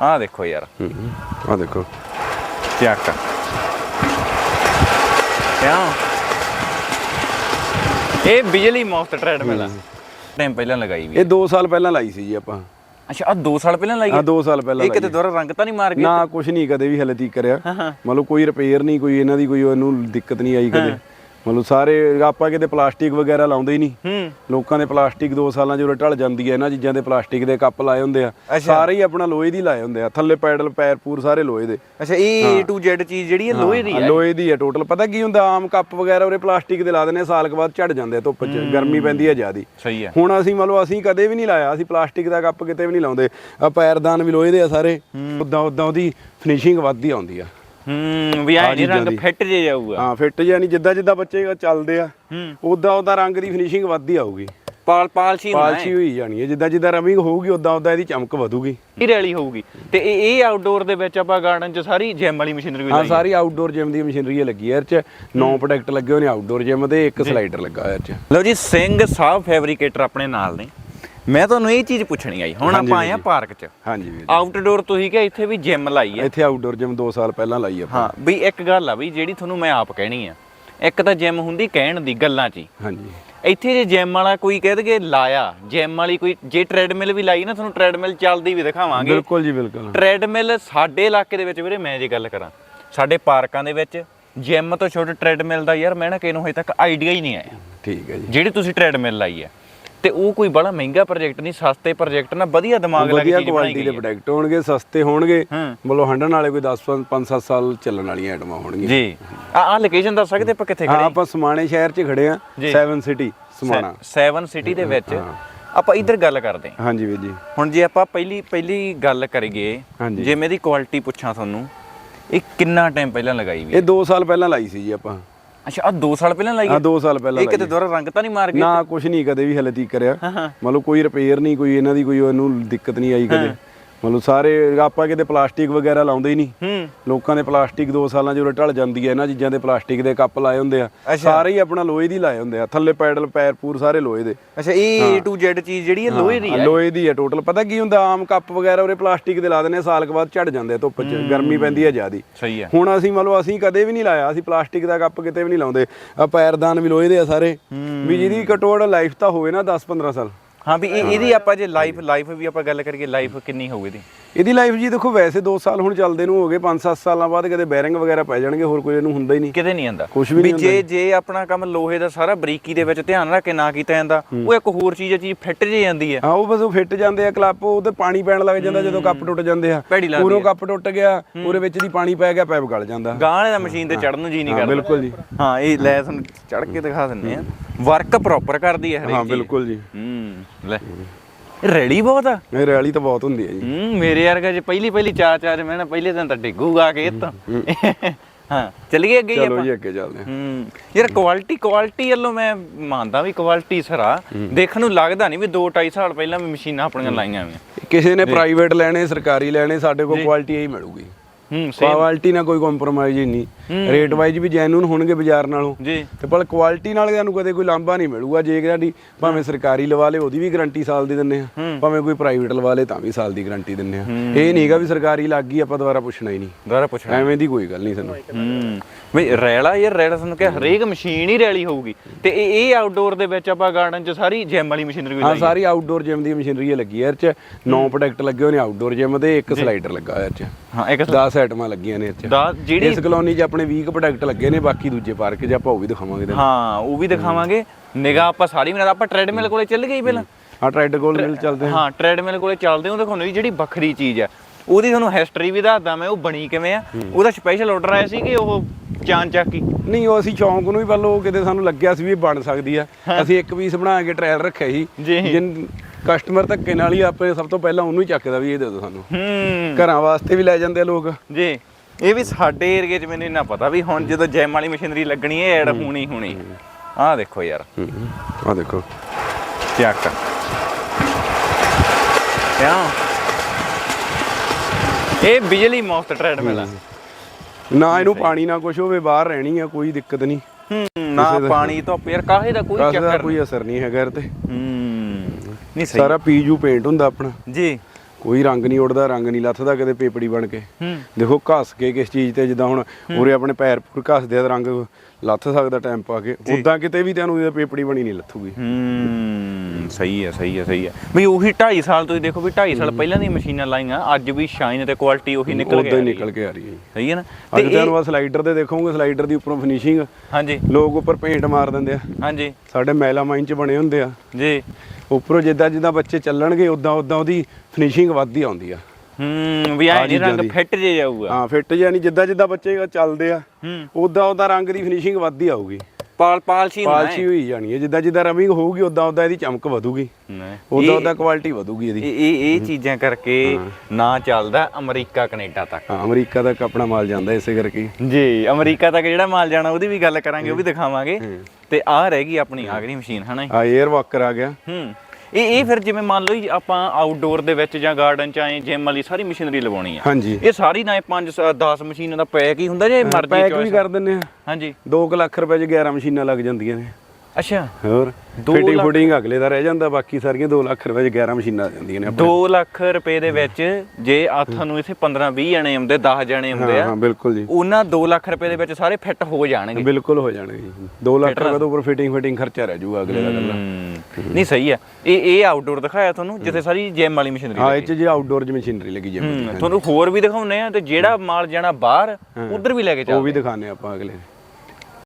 ਆਹ ਦੇਖੋ ਯਾਰ ਆ ਦੇਖੋ ਚੱਕ ਕਿਉਂ ਇਹ ਬਿਜਲੀ ਮੁਫਤ ਟ੍ਰੈਡਮਿਲ ਆ ਟਾਈਮ ਪਹਿਲਾਂ ਲਗਾਈ ਵੀ ਇਹ 2 ਸਾਲ ਪਹਿਲਾਂ ਲਾਈ ਸੀ ਜੀ ਆਪਾਂ ਅੱਛਾ ਆ 2 ਸਾਲ ਪਹਿਲਾਂ ਲਾਈ ਆ 2 ਸਾਲ ਪਹਿਲਾਂ ਇਹ ਕਿਤੇ ਦੁਬਾਰਾ ਰੰਗ ਤਾਂ ਨਹੀਂ ਮਾਰ ਗਈ ਨਾ ਕੁਛ ਨਹੀਂ ਕਦੇ ਵੀ ਹਲੇ ਤੀਕ ਕਰਿਆ। ਮਤਲਬ ਕੋਈ ਰਿਪੇਅਰ ਨਹੀਂ ਕੋਈ ਇਹਨਾਂ ਦੀ ਕੋਈ ਉਹਨੂੰ ਦਿੱਕਤ ਨਹੀਂ ਆਈ ਕਦੇ ਮਤਲਬ ਸਾਰੇ ਆਪਾਂ ਕਿਤੇ ਪਲਾਸਟਿਕ ਵਗੈਰਾ ਲਾਉਂਦੇ ਹੀ ਨਹੀਂ। ਹੂੰ। ਲੋਕਾਂ ਦੇ ਪਲਾਸਟਿਕ 2 ਸਾਲਾਂ ਚ ਉਰੇ ਢਲ ਜਾਂਦੀ ਹੈ ਇਹਨਾਂ ਚੀਜ਼ਾਂ ਦੇ ਪਲਾਸਟਿਕ ਦੇ ਕੱਪ ਲਾਏ ਹੁੰਦੇ ਆ। ਸਾਰੇ ਹੀ ਆਪਣਾ ਲੋਹੇ ਦੀ ਲਾਏ ਹੁੰਦੇ ਆ। ਥੱਲੇ ਪੈਡਲ ਪੈਰ ਪੂਰ ਸਾਰੇ ਲੋਹੇ ਦੇ। ਅੱਛਾ ਇਹ A to Z ਚੀਜ਼ ਜਿਹੜੀ ਹੈ ਲੋਹੇ ਦੀ ਹਾਂ, ਲੋਹੇ ਦੀ ਹੈ ਟੋਟਲ ਪਤਾ ਕੀ ਹੁੰਦਾ ਆਮ ਕੱਪ ਵਗੈਰਾ ਉਰੇ ਪਲਾਸਟਿਕ ਦੇ ਲਾ ਦਿੰਦੇ ਆ ਸਾਲ ਕੁ ਬਾਅਦ ਝੜ ਜਾਂਦੇ ਆ ਧੁੱਪ 'ਚ ਗਰਮੀ ਪੈਂਦੀ ਹੈ ਜ਼ਿਆਦੀ। ਸਹੀ ਹੈ। ਹੁਣ ਅਸੀਂ ਮੰਨ ਲਓ ਅਸੀਂ ਕਦੇ ਵੀ ਨਹੀਂ ਲਾਇਆ ਅਸੀਂ ਪਲਾਸਟਿਕ ਦਾ ਕੱਪ ਕਿਤੇ ਵੀ ਨਹੀਂ ਲਾਉਂਦੇ। ਆ ਪੈਰਦਾਨ ਵੀ ਲੋਹੇ ਦੇ ਆ ਸਾਰੇ। ਉਦਾਂ ਉਦਾਂ ਉਹਦੀ ਫਿਨਿਸ਼ਿੰਗ ਵੱਧਦੀ ਆਉਂਦੀ ਆ। ਹੂੰ ਵੀ ਆਹ ਨਹੀਂ ਚੀਜ਼ਾਂ ਰੰਗ ਦੀ। ਫਿੱਟ ਜੇ ਜਾਊਗਾ ਹਾਂ ਫਿੱਟ ਜਿਹਾ ਨਹੀਂ ਜਿੱਦਾਂ ਜਿੱਦਾਂ ਬੱਚੇ ਚੱਲਦੇ ਆ ਹੂੰ। ਉਦਾਂ ਉਦਾਂ ਰੰਗ ਦੀ ਫਿਨਿਸ਼ਿੰਗ ਵੱਧਦੀ ਆਊਗੀ। ਪਾਲ ਪਾਲਸ਼ੀ ਹੋਣਾ ਪਾਲਸ਼ੀ ਹੋਈ ਜਾਣੀ ਹੈ ਜਿੱਦਾਂ ਜਿੱਦਾਂ ਰਮਿੰਗ ਹੋਊਗੀ ਉਦਾਂ ਉਦਾਂ ਇਹਦੀ ਚਮਕ ਵਧੂਗੀ। ਇਹ ਰੈਲੀ ਹੋਊਗੀ। ਤੇ ਇਹ ਇਹ ਆਊਟਡੋਰ ਦੇ ਵਿੱਚ ਆਪਾਂ ਗਾਰਡਨ 'ਚ ਸਾਰੀ ਜਿਮ ਵਾਲੀ ਮਸ਼ੀਨਰੀ ਵੀ ਹਾਂ ਲਾਈ ਸਾਰੀ ਆਊਟਡੋਰ ਜਿਮ ਦੀ ਮਸ਼ੀਨਰੀ ਲੱਗੀ ਹੈ ਇਹ ਚ। ਨੌ ਪ੍ਰੋਡਕਟ ਲੱਗੇ ਹੋਏ ਨੇ ਆਊਟਡੋਰ ਜਿਮ ਦੇ ਇੱਕ ਸਲਾਈਡਰ ਲੱਗਾ ਹੋਇਆ ਇਹ ਚ। ਲਓ ਜੀ ਸਿੰਘ ਸਾਹਿਬ ਫੈਬਰੀਕੇਟਰ ਆਪਣੇ ਨਾਲ ਨੇ। ਮੈਂ ਤੁਹਾਨੂੰ ਇਹ ਚੀਜ਼ ਪੁੱਛਣੀ ਆਈ ਹੁਣ ਆਪਾਂ ਆਏ ਆ ਪਾਰਕ 'ਚ। ਹਾਂਜੀ ਵੀਰ ਆਊਟਡੋਰ ਤੁਸੀਂ ਕਿਹਾ ਇੱਥੇ ਵੀ ਜਿਮ ਲਾਈ ਹੈ ਇੱਥੇ ਆਊਟਡੋਰ ਜਿਮ 2 ਸਾਲ ਪਹਿਲਾਂ ਲਾਈ ਆਪਾਂ। ਹਾਂ ਵੀ ਇੱਕ ਗੱਲ ਆ ਵੀ ਜਿਹੜੀ ਤੁਹਾਨੂੰ ਮੈਂ ਆਪ ਕਹਿਣੀ ਆ। ਇੱਕ ਤਾਂ ਜਿਮ ਹੁੰਦੀ ਕਹਿਣ ਦੀ ਗੱਲਾਂ 'ਚ ਹੀ। ਹਾਂਜੀ। ਇੱਥੇ ਜੇ ਜਿਮ ਵਾਲਾ ਕੋਈ ਕਹਿ ਦਗੇ ਲਾਇਆ ਜਿਮ ਵਾਲੀ ਕੋਈ ਜੇ ਟ੍ਰੈਡਮਿਲ ਵੀ ਲਾਈ ਨਾ ਤੁਹਾਨੂੰ ਟ੍ਰੈਡਮਿਲ ਚੱਲਦੀ ਵੀ ਦਿਖਾਵਾਂਗੇ। ਬਿਲਕੁਲ ਜੀ ਬਿਲਕੁਲ। ਟ੍ਰੈਡਮਿਲ ਸਾਡੇ ਇਲਾਕੇ ਦੇ ਵਿੱਚ ਵੀਰੇ ਮੈਂ ਜੇ ਗੱਲ ਕਰਾਂ ਸਾਡੇ ਪਾਰਕਾਂ ਦੇ ਵਿੱਚ ਜਿਮ ਤੋਂ ਛੋਟੇ ਟ੍ਰੈਡਮਿਲ ਦਾ ਯਾਰ ਮੈਂ ਨਾ ਕਿਸੇ ਨੂੰ ਹਜੇ ਤੱਕ ਆਈਡੀਆ ਹੀ ਨਹੀਂ ਆਇਆ। ਠੀਕ ਹੈ ਜੀ। ਜਿਹੜੀ ਤੁਸੀਂ ਟ੍ਰੈਡਮਿਲ ਲਾਈ ਹੈ ਤੇ ਉਹ ਕੋਈ ਬੜਾ ਮਹਿੰਗਾ ਪ੍ਰੋਜੈਕਟ ਨਹੀਂ ਸਸਤੇ ਪ੍ਰੋਜੈਕਟ ਨਾਲ ਵਧੀਆ ਦਿਮਾਗ ਲਾ ਕੇ ਵਧੀਆ ਚੀਜ਼ ਬਣਾਈ ਕੁਆਲਿਟੀ ਗਈ ਦੇ ਹੈ ਪ੍ਰੋਡਕਟ ਹੋਣਗੇ ਸਸਤੇ ਹੋਣਗੇ। ਹੂੰ। ਮਤਲਬ ਹੰਡਣ ਵਾਲੇ ਕੋਈ 10 5-7 ਸਾਲ ਚੱਲਣ ਵਾਲੀਆਂ ਆਈਟਮਾਂ ਹੋਣਗੀਆਂ। ਜੀ। ਆ ਆ ਲੋਕੇਸ਼ਨ ਦੱਸ ਸਕਦੇ ਆਪਾਂ ਕਿੱਥੇ ਹਾਂ ਖੜੇ ਆਪਾਂ ਸਮਾਣੇ ਸ਼ਹਿਰ 'ਚ ਖੜੇ ਆ ਜੀ। 7 ਸਿਟੀ ਸਮਾਣਾ। 7 ਸਿਟੀ ਦੇ ਵਿੱਚ ਆਪਾਂ ਇੱਧਰ ਗੱਲ ਕਰਦੇ ਹਾਂ। ਹਾਂਜੀ ਵੀਰ ਜੀ। ਹੁਣ ਜੇ ਆਪਾਂ ਪਹਿਲੀ ਪਹਿਲੀ ਗੱਲ ਕਰੀਏ ਹਾਂਜੀ। ਜੇ ਮੇਰੀ ਕੁਆਲਿਟੀ ਪੁੱਛਾਂ ਤੁਹਾਨੂੰ ਇਹ ਕਿੰਨਾ ਟਾਈਮ ਪਹਿਲਾਂ ਲਗਾਈ ਵੀ ਇਹ 2 ਸਾਲ ਪਹਿਲਾਂ ਲਾਈ ਸੀ ਜੀ ਆਪਾਂ। ਅੱਛਾ ਆ 2 ਸਾਲ ਪਹਿਲਾਂ ਲਾਈ ਹੈ 2 ਸਾਲ ਪਹਿਲਾਂ ਇਹ ਕਿਤੇ ਦੁਬਾਰਾ ਰੰਗ ਤਾਂ ਨਹੀਂ ਮਾਰ ਗਈ? ਨਾ ਕੁਛ ਨਹੀਂ ਕਦੇ ਵੀ ਹਲੇ ਤੀਕ ਕਰਿਆ। ਮਤਲਬ ਕੋਈ ਰਿਪੇਅਰ ਨਹੀਂ ਕੋਈ ਇਹਨਾਂ ਦੀ ਕੋਈ ਉਹਨੂੰ ਦਿੱਕਤ ਨਹੀਂ ਆਈ ਕਦੇ। ਮਤਲਬ ਸਾਰੇ ਆਪਾਂ ਕਿਤੇ ਪਲਾਸਟਿਕ ਵਗੈਰਾ ਲਾਉਂਦੇ ਹੀ ਨਹੀਂ। ਲੋਕਾਂ ਦੇ ਪਲਾਸਟਿਕ 2 ਸਾਲਾਂ ਉਰੇ ਢਲ ਜਾਂਦੀ ਹੈ ਇਹਨਾਂ ਚੀਜ਼ਾਂ ਦੇ ਪਲਾਸਟਿਕ ਦੇ ਕੱਪ ਲਾਏ ਹੁੰਦੇ ਆ। ਸਾਰੇ ਹੀ ਆਪਣਾ ਲੋਹੇ ਦੀ ਲਾਏ ਹੁੰਦੇ ਆ ਥੱਲੇ ਪੈਡਲ ਪੈਰ ਪੂਰ ਸਾਰੇ ਲੋਹੇ ਦੇ। ਅੱਛਾ ਇਹ A to Z ਚੀਜ਼ ਜਿਹੜੀ ਹੈ ਲੋਹੇ ਦੀ ਹਾਂ, ਲੋਹੇ ਦੀ ਹੈ ਟੋਟਲ ਪਤਾ ਕੀ ਹੁੰਦਾ ਆਮ ਕੱਪ ਵਗੈਰਾ ਉਰੇ ਪਲਾਸਟਿਕ ਦੇ ਲਾ ਦਿੰਦੇ ਆ ਸਾਲ ਕੁ ਬਾਅਦ ਝੜ ਜਾਂਦੇ ਆ ਧੁੱਪ 'ਚ ਗਰਮੀ ਪੈਂਦੀ ਹੈ ਜ਼ਿਆਦੀ। ਸਹੀ ਹੈ। ਹੁਣ ਅਸੀਂ ਮਤਲਬ ਅਸੀਂ ਕਦੇ ਵੀ ਨਹੀਂ ਲਾਇਆ ਅਸੀਂ ਪਲਾਸਟਿਕ ਦਾ ਕੱਪ ਕਿਤੇ ਵੀ ਨਹੀਂ ਲਾਉਂਦੇ। ਆ ਪੈਰਦਾਨ ਵੀ ਲੋਹੇ ਦੇ ਆ ਸਾਰੇ। ਵੀ ਜਿਹਦੀ ਘਟੋੜ ਲਾਈਫ ਤਾਂ ਹੋਵੇ ਨਾ 10 15 ਸਾਲ। ਹਾਂ ਵੀ ਇਹ ਇਹਦੀ ਆਪਾਂ ਜੇ ਲਾਈਫ ਲਾਈਫ ਵੀ ਆਪਾਂ ਗੱਲ ਕਰੀਏ ਲਾਈਫ ਕਿੰਨੀ ਹੋਊਗੀ ਇਹਦੀ? ਇਹਦੀ ਲਾਈਫ ਜੀ ਦੇਖੋ ਵੈਸੇ 2 ਸਾਲ ਹੁਣ ਚੱਲਦੇ ਨੂੰ ਹੋ ਗਏ 5-7 ਸਾਲਾਂ ਬਾਅਦ ਕਦੇ ਬੈਰਿੰਗ ਵਗੈਰਾ ਪੈ ਜਾਣਗੇ ਹੋਰ ਕੋਈ ਇਹਨੂੰ ਹੁੰਦਾ ਹੀ ਨਹੀਂ। ਕਿਤੇ ਨਹੀਂ ਆਂਦਾ ਕੁਛ ਵੀ ਨਹੀਂ ਜੇ ਜੇ ਆਪਣਾ ਕੰਮ ਲੋਹੇ ਦਾ ਸਾਰਾ ਬਰੀਕੀ ਦੇ ਵਿੱਚ ਧਿਆਨ ਰੱਖ ਕੇ ਨਾ ਕੀਤਾ ਜਾਂਦਾ ਉਹ ਇੱਕ ਹੋਰ ਚੀਜ਼ ਹੈ ਚੀਜ਼ ਫਿੱਟ ਜੇ ਜਾਂਦੀ ਹੈ। ਹਾਂ ਉਹ ਬਸ ਉਹ ਫਿੱਟ ਜਾਂਦੇ ਆ ਕਲੱਪ ਉਹਦੇ ਪਾਣੀ ਪੈਣ ਲੱਗ ਜਾਂਦਾ ਜਦੋਂ ਕੱਪ ਟੁੱਟ ਜਾਂਦੇ ਆ। ਪੂਰੋਂ ਕੱਪ ਟੁੱਟ ਗਿਆ ਉਹਦੇ ਵਿੱਚ ਦੀ ਪਾਣੀ ਪੈ ਗਿਆ ਪੈਪ ਗਲ ਜਾਂਦਾ। ਗਾਂ ਵਾਲੇ ਦਾ ਮਸ਼ੀਨ ਤੇ ਚੜਨ ਨੂੰ ਜੀ ਨਹੀਂ ਕਰਦਾ। ਬਿਲਕੁਲ ਜੀ। ਹਾਂ ਇਹ ਲੈ ਤੁਹਾਨੂੰ ਚੜ ਕੇ ਦਿਖਾ ਦਿੰਨੇ ਆ। ਵਰਕ ਪ੍ਰੋਪਰ ਕਰਦੀ ਹੈ ਹਰੇਕ ਹਾਂ। ਬਿਲਕੁਲ ਜੀ। ਹੂੰ ਲੈ। ਰੈਡੀ ਬਹੁਤ ਆ। ਇਹ ਰੈਲੀ ਤਾਂ ਬਹੁਤ ਹੁੰਦੀ ਹੈ ਜੀ। ਹੂੰ ਮੇਰੇ ਵਰਗਾ ਜੇ ਪਹਿਲੀ ਪਹਿਲੀ ਚਾਰ ਚਾਰ ਮੈਂ ਨਾ ਪਹਿਲੇ ਦਿਨ ਤਾਂ ਡਿੱਗੂਗਾ ਕੇ ਤਾਂ। ਹਾਂ ਚੱਲੀਏ ਅੱਗੇ ਹੀ ਚਲੋ ਜੀ ਅੱਗੇ ਚੱਲਦੇ ਹਾਂ। ਹੂੰ ਯਾਰ ਕੁਆਲਿਟੀ ਕੁਆਲਿਟੀ ਵੱਲੋਂ ਮੈਂ ਮੰਨਦਾ ਵੀ ਕੁਆਲਿਟੀ ਸਰਾ ਦੇਖਣ ਨੂੰ ਲੱਗਦਾ ਨਹੀਂ ਵੀ 2 2.5 ਸਾਲ ਪਹਿਲਾਂ ਵੀ ਮਸ਼ੀਨਾਂ ਆਪਣੀਆਂ ਲਾਈਆਂ ਹੋਈਆਂ। ਕਿਸੇ ਨੇ ਪ੍ਰਾਈਵੇਟ ਲੈਣੇ ਸਰਕਾਰੀ ਲੈਣੇ ਸਾਡੇ ਕੋਲ ਕੁਆਲਿਟੀ ਇਹੀ ਮਿਲੂਗੀ। ਹੂੰ ਕੁਆਲਿਟੀ ਨਾਲ ਕੋਈ ਕੰਪਰੋਮਾਈਜ਼ ਹੀ ਨਹੀਂ। ਰੇਟ ਵਾਈਜ਼ ਵੀ ਜੈਨੂਨ ਹੋਣਗੇ ਬਾਜ਼ਾਰ ਨਾਲੋਂ। ਜੀ। ਤੇ ਪਰ ਕੁਆਲਿਟੀ ਨਾਲ ਤੁਹਾਨੂੰ ਕਦੇ ਕੋਈ ਲਾਂਭਾ ਨਹੀਂ ਮਿਲੂਗਾ। ਜੇ ਤੁਹਾਡੀ ਭਾਵੇਂ ਸਰਕਾਰੀ ਲਵਾ ਲੇ ਉਹਦੀ ਵੀ ਗਾਰੰਟੀ ਸਾਲ ਦੀ ਦਿੰਨੇ ਆ ਭਾਵੇਂ ਕੋਈ ਪ੍ਰਾਈਵੇਟ ਲਵਾ ਲੇ ਤਾਂ ਵੀ ਸਾਲ ਦੀ ਗਾਰੰਟੀ ਦਿੰਨੇ ਆ ਇਹ ਨਹੀਂਗਾ ਵੀ ਸਰਕਾਰੀ ਲੱਗ ਗਈ ਆਪਾਂ ਦੁਬਾਰਾ ਪੁੱਛਣਾ ਹੀ ਨਹੀਂ। ਦੁਬਾਰਾ ਪੁੱਛਣਾ ਐਵੇਂ ਦੀ ਕੋਈ ਗੱਲ ਨਹੀਂ ਸਾਨੂੰ। ਹੂੰ। ਬਈ ਰੈਲਾ ਯਾਰ ਰੈਲਾ ਸਾਨੂੰ ਕਿ ਹਰੇਕ ਮਸ਼ੀਨ ਹੀ ਰੈਲੀ ਹੋਊਗੀ। ਤੇ ਇਹ ਇਹ ਆਊਟਡੋਰ ਦੇ ਵਿੱਚ ਆਪਾਂ ਗਾਰਡਨ 'ਚ ਸਾਰੀ ਜਿਮ ਵਾਲੀ ਮਸ਼ੀਨਰੀ ਵੀ ਹਾਂ ਲਾਈ ਸਾਰੀ ਆਊਟਡੋਰ ਜਿਮ ਦੀ ਮਸ਼ੀਨਰੀ ਲੱਗੀ ਹੈ ਇਹ ਚ ਨੌ ਪ੍ਰੋਡਕਟ ਲੱਗੇ ਹੋਏ ਨੇ ਆਊਟਡੋਰ ਜਿਮ ਦੇ ਇੱਕ ਸਲਾਈਡਰ ਲੱਗਾ ਹੋਇਆ ਇਹ ਚ। ਹਾਂ ਇੱਕ 10 ਆਈਟਮਾਂ ਲੱਗੀਆਂ ਨੇ ਚ ਦਾ ਜਿਹੜੀ ਇਸ ਕਲੋਨੀ 'ਚ ਆਪਣੇ 20 ਪ੍ਰੋਡਕਟ ਲੱਗੇ ਨੇ ਬਾਕੀ ਦੂਜੇ ਪਾਰਕ 'ਚ ਆਪਾਂ ਉਹ ਵੀ ਦਿਖਾਵਾਂਗੇ ਤੁਹਾਨੂੰ ਹਾਂ ਉਹ ਵੀ ਦਿਖਾਵਾਂਗੇ। ਨਿਗਾ ਆਪਾਂ ਸਾਰੀ ਬਣਾ ਆਪਾਂ ਟ੍ਰੈਡਮਿਲ ਕੋਲੇ ਚੱਲ ਗਏ ਪਹਿਲਾਂ। ਆ ਟ੍ਰਾਈਡਰ ਕੋਲ ਮਿਲ ਚੱਲਦੇ ਹਾਂ ਹਾਂ ਟ੍ਰੈਡਮਿਲ ਕੋਲੇ ਚੱਲਦੇ ਹਾਂ ਦਿਖਾਉਣੀ ਜਿਹੜੀ ਵੱਖਰੀ ਚੀਜ਼ ਆ। ਉਹਦੀ ਤੁਹਾਨੂੰ ਹਿਸਟਰੀ ਵੀ ਦੱਸਦਾ ਮੈਂ ਉਹ ਬਣੀ ਕਿਵੇਂ ਆ। ਉਹਦਾ ਸਪੈਸ਼ਲ ਆਰਡਰ ਆਇਆ ਸੀ ਕਿ ਉਹ ਚਾਨ ਚੱਕੀ ਨਹੀਂ ਉਹ ਅਸੀਂ ਚੌਂਕ ਨੂੰ ਵੀ ਵੱਲੋਂ ਕਿਤੇ ਸਾਨੂੰ ਲੱਗਿਆ ਸੀ ਵੀ ਇਹ ਬਣ ਸਕਦੀ ਆ। ਅਸੀਂ ਇੱਕ ਪੀਸ ਬਣਾ ਕੇ ਟ੍ਰਾਇਲ ਰੱਖਿਆ ਸੀ। ਜੀ। ਜਿਨ ਕਸਟਮਰ ਧੱਕੇ ਨਾਲ ਹੀ ਆਪੇ ਸਭ ਤੋਂ ਪਹਿਲਾਂ ਉਹਨੂੰ ਹੀ ਚੱਕਦਾ ਵੀ ਇਹ ਦੇ ਦਿਓ ਸਾਨੂੰ। ਹੂੰ। ਘਰਾਂ ਵਾਸਤੇ ਵੀ ਲੈ ਜਾਂਦੇ ਆ ਲੋਕ। ਜੀ। ਇਹ ਵੀ ਸਾਡੇ ਏਰੀਏ 'ਚ ਮੈਨੂੰ ਇੰਨਾ ਪਤਾ ਵੀ ਹੁਣ ਜਦੋਂ ਜੈਮ ਵਾਲੀ ਮਸ਼ੀਨਰੀ ਲੱਗਣੀ ਹੈ ਐਡ ਹੋਣੀ ਹੋਣੀ। ਆਹ ਦੇਖੋ ਯਾਰ। ਆ ਦੇਖੋ। ਚੱਕ ਕਿਉਂ? ਇਹ ਬਿਜਲੀ ਮੁਫਤ ਟ੍ਰੈਡਮਿਲ ਆ। ਨਾ ਇਹਨੂੰ ਪਾਣੀ ਨਾ ਕੁਝ ਹੋਵੇ ਬਾਹਰ ਰਹਿਣੀ ਆ ਕੋਈ ਦਿੱਕਤ ਨਹੀਂ। ਹੂੰ ਨਾ ਪਾਣੀ ਤੋਂ ਯਾਰ ਕਾਹੇ ਦਾ ਕੋਈ ਚੱਕਰ ਕੋਈ ਅਸਰ ਨਹੀਂ ਹੈਗਾ ਤੇ। ਹੂੰ। ਨਹੀਂ ਸਹੀ। ਸਾਰਾ ਪੀਜੂ ਪੇਂਟ ਹੁੰਦਾ ਆਪਣਾ। ਜੀ। ਕੋਈ ਰੰਗ ਨਹੀਂ ਉੜਦਾ ਰੰਗ ਨਹੀਂ ਲੱਥਦਾ ਕਦੇ ਪੇਪੜੀ ਬਣ ਕੇ। ਹੂੰ। ਦੇਖੋ ਘਸ ਕੇ ਕਿਸ ਚੀਜ਼ ਤੇ ਜਿੱਦਾਂ ਹੁਣ ਉਰੇ ਆਪਣੇ ਪੈਰ ਪੂਰ ਘਸਦੇ ਆ ਰੰਗ ਲੱਥ ਸਕਦਾ ਟਾਈਮ ਪਾ ਕੇ। ਉਦਾਂ ਕਿਤੇ ਵੀ ਤੈਨੂੰ ਇਹ ਪੇਪੜੀ ਬਣੀ ਨਹੀਂ ਲੱਥੂਗੀ। ਹੂੰ ਸਹੀ ਹੈ ਸਹੀ ਹੈ ਸਹੀ ਹੈ। ਵੀ ਉਹੀ 2.5 ਸਾਲ ਤੁਸੀਂ ਦੇਖੋ ਵੀ 2.5 ਸਾਲ ਪਹਿਲਾਂ ਦੀ ਮਸ਼ੀਨਾਂ ਲਾਈਆਂ ਅੱਜ ਵੀ ਸ਼ਾਈਨ ਤੇ ਕੁਆਲਿਟੀ ਉਹੀ ਨਿਕਲ ਕੇ ਆ ਰਹੀ ਹੈ। ਨਿਕਲ ਕੇ ਆ ਰਹੀ ਹੈ ਜੀ। ਸਹੀ ਹੈ ਨਾ? ਅੱਜ ਤੇ ਤੁਹਾਨੂੰ ਆ ਸਲਾਈਡਰ ਤੇ ਦੇਖੋਗੇ ਸਲਾਈਡਰ ਦੀ ਉੱਪਰੋਂ ਫਿਨਿਸ਼ਿੰਗ ਹਾਂਜੀ। ਲੋਕ ਉੱਪਰ ਪੇਂਟ ਮਾਰ ਦਿੰਦੇ ਆ। ਹਾਂਜੀ। ਸਾਡੇ ਮੈਲਾਮਾਈਨ ਚ ਬਣੇ ਹੁੰਦੇ ਆ। ਜੀ। ਉੱਪਰੋਂ ਜਿੱਦਾਂ ਜਿੱਦਾਂ ਬੱਚੇ ਚੱਲਣਗੇ ਉਦਾਂ ਉਦਾਂ ਉਹਦੀ ਫਿਨਿਸ਼ਿੰਗ ਵੱਧਦੀ ਆਉਂਦੀ ਆ। ਹੂੰ ਵੀ ਆਹ ਨਹੀਂ ਰੰਗ। ਫਿੱਟ ਜੇ ਜਾਊਗਾ। ਹਾਂ ਫਿੱਟ ਜਾਨੀ ਜਿੱਦਾਂ ਜਿੱਦਾਂ ਬੱਚੇ ਚੱਲਦੇ ਆ ਹੂੰ। ਉਦਾਂ ਉਦਾਂ ਰੰਗ ਦੀ ਫਿਨਿਸ਼ਿੰਗ ਵੱਧਦੀ ਆਊਗੀ। ਪਾਲ ਪਾਲਸ਼ੀ ਹੁੰਦਾ ਪਾਲਸ਼ੀ ਹੋਈ ਜਾਣੀ ਹੈ ਜਿੱਦਾਂ ਜਿੱਦਾਂ ਰਮਿੰਗ ਹੋਊਗੀ ਉਦਾਂ ਉਦਾਂ ਇਹਦੀ ਚਮਕ ਵਧੂਗੀ। ਨਹੀਂ। ਉਦਾਂ ਉਦਾਂ ਕੁਆਲਿਟੀ ਵਧੂਗੀ ਇਹਦੀ। ਇਹ ਇਹ ਚੀਜ਼ਾਂ ਕਰਕੇ ਨਾ ਚੱਲਦਾ ਅਮਰੀਕਾ ਕੈਨੇਡਾ ਤੱਕ। ਹਾਂ ਅਮਰੀਕਾ ਤੱਕ ਆਪਣਾ ਮਾਲ ਜਾਂਦਾ ਇਸੇ ਕਰਕੇ। ਜੀ ਅਮਰੀਕਾ ਤੱਕ ਜਿਹੜਾ ਮਾਲ ਜਾਣਾ ਉਹਦੀ ਵੀ ਗੱਲ ਕਰਾਂਗੇ ਉਹ ਵੀ ਦਿਖਾਵਾਂਗੇ। ਤੇ ਆਹ ਰਹਿ ਗਈ ਆਪਣੀ ਆਖਰੀ ਮਸ਼ੀਨ ਹਨਾ? ਆ 에ਅਰ ਵਾਕਰ ਆ ਗਿਆ। ਹੂੰ। ਇਹ ਇਹ ਫਿਰ ਜਿਵੇਂ ਮੰਨ ਲਓ ਜੀ ਆਪਾਂ ਆਊਟਡੋਰ ਦੇ ਵਿੱਚ ਜਾਂ ਗਾਰਡਨ ਚ ਆਏ ਜਿਮ ਵਾਲੀ ਸਾਰੀ ਮਸ਼ੀਨਰੀ ਲਵਾਉਣੀ ਆ। ਹਾਂਜੀ। ਇਹ ਸਾਰੀ ਨਾ 5 10 ਮਸ਼ੀਨਾਂ ਦਾ ਪੈਕ ਹੀ ਹੁੰਦਾ ਜੇ ਮਰਜ਼ੀ ਪੈਕ ਵੀ? ਕਰ ਦਿੰਨੇ ਆ। ਹਾਂਜੀ। 2 ਲੱਖ ਰੁਪਏ ਚ 11 ਮਸ਼ੀਨਾਂ ਲੱਗ ਜਾਂਦੀਆਂ ਨੇ। ਅੱਛਾ। ਹੋਰ ਦੋ ਫਿਟਿੰਗ ਲੱਖ? ਫੁਟਿੰਗ ਅਗਲੇ ਦਾ ਰਹਿ ਜਾਂਦਾ ਬਾਕੀ ਸਾਰੀਆਂ 2 ਲੱਖ ਰੁਪਏ ਚ 11 ਮਸ਼ੀਨਾਂ ਆ ਜਾਂਦੀਆਂ ਨੇ ਆਪਣੇ 2 ਲੱਖ ਰੁਪਏ ਦੇ ਵਿੱਚ ਜੇ ਆ ਤੁਹਾਨੂੰ ਇੱਥੇ 15 20 ਜਣੇ ਆਉਂਦੇ 10 ਜਣੇ ਆਉਂਦੇ ਹਾਂ ਆ ਹਾਂ ਬਿਲਕੁਲ ਜੀ। ਉਹਨਾਂ 2 ਲੱਖ ਰੁਪਏ ਦੇ ਵਿੱਚ ਸਾਰੇ ਫਿੱਟ ਹੋ ਜਾਣਗੇ। ਬਿਲਕੁਲ ਹੋ ਜਾਣਗੇ ਜੀ। 2 ਲੱਖ ਰੁਪਏ ਤੋਂ ਉੱਪਰ ਫਿਟਿੰਗ ਫਿਟਿੰਗ ਖਰਚਾ ਰਹਿ ਜਾਊਗਾ ਅਗਲੇ ਦਾ ਇਕੱਲਾ। ਨਹੀਂ ਸਹੀ ਆ। ਇਹ ਇਹ ਆਊਟਡੋਰ ਦਿਖਾਇਆ ਤੁਹਾਨੂੰ ਜਿੱਥੇ ਸਾਰੀ ਜਿਮ ਵਾਲੀ ਮਸ਼ੀਨਰੀ ਹਾਂ ਇਹ ਚ ਜੇ ਆਊਟਡੋਰ ਚ ਮਸ਼ੀਨਰੀ ਲੱਗੀ ਜਿਵੇਂ ਤੁਹਾਨੂੰ ਹੋਰ ਵੀ ਦਿਖਾਉਨੇ ਆ ਤੇ ਜਿਹੜਾ ਮਾਲ ਜਾਣਾ ਬਾਹਰ ਉਧਰ ਵੀ ਲੈ ਕੇ ਉਹ ਵੀ ਦਿਖਾਣੇ ਆਪਾਂ ਅਗਲੇ।